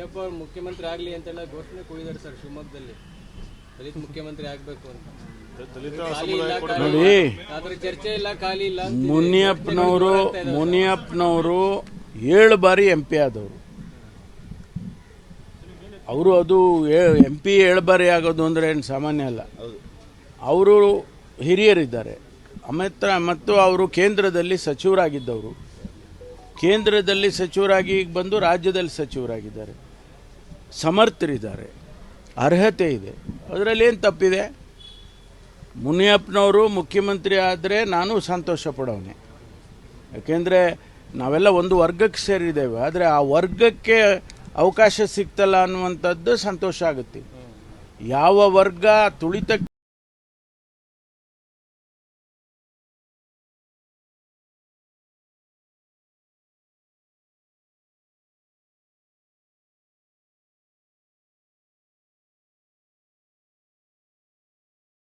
ಮುನಿಯಪ್ಪ ಅವ್ರು ಮುಖ್ಯಮಂತ್ರಿ ಆಗಲಿ ಅಂತೆಲ್ಲ ಘೋಷಣೆ ಕೂಗಿದ್ದಾರೆ ಸರ್ ಶಿವಮೊಗ್ಗದಲ್ಲಿ. ದಲಿತ ಮುಖ್ಯಮಂತ್ರಿ ಆಗಬೇಕು ಅಂತ. ಖಾಲಿ ಇಲ್ಲ ಖಾಲಿ ನೋಡಿ. ಅದ್ರ ಚರ್ಚೆ ಇಲ್ಲ ಖಾಲಿ ಇಲ್ಲ. ಮುನಿಯಪ್ಪನವರು. ಮುನಿಯಪ್ಪನವರು ಏಳು ಬಾರಿ ಎಂ ಪಿ ಆದವರು. ಅವರು ಅದು ಎಂ ಪಿ ಏಳು ಬಾರಿ ಆಗೋದು ಅಂದರೆ ಏನು ಸಾಮಾನ್ಯ ಅಲ್ಲ. ಅವರು ಹಿರಿಯರಿದ್ದಾರೆ. ಅಮಿತ್ರ ಮತ್ತು ಅವರು ಕೇಂದ್ರದಲ್ಲಿ ಸಚಿವರಾಗಿದ್ದವರು. ಕೇಂದ್ರದಲ್ಲಿ ಸಚಿವರಾಗಿ ಈಗ ಬಂದು ರಾಜ್ಯದಲ್ಲಿ ಸಚಿವರಾಗಿದ್ದಾರೆ. ಸಮರ್ಥರಿದ್ದಾರೆ. ಅರ್ಹತೆ ಇದೆ. ಅದರಲ್ಲಿ ಏನು ತಪ್ಪಿದೆ? ಮುನಿಯಪ್ಪನವರು ಮುಖ್ಯಮಂತ್ರಿ ಆದರೆ ನಾನು ಸಂತೋಷ ಪಡೋನೆ ಯಾಕೆಂದರೆ ನಾವೆಲ್ಲ ಒಂದು ವರ್ಗಕ್ಕೆ ಸೇರಿದ್ದೇವೆ. ಆದರೆ ಆ ವರ್ಗಕ್ಕೆ ಅವಕಾಶ ಸಿಗ್ತಲ್ಲ ಅನ್ನುವಂಥದ್ದು ಸಂತೋಷ ಆಗುತ್ತೆ. ಯಾವ ವರ್ಗ ತುಳಿತಕ್ಕೆ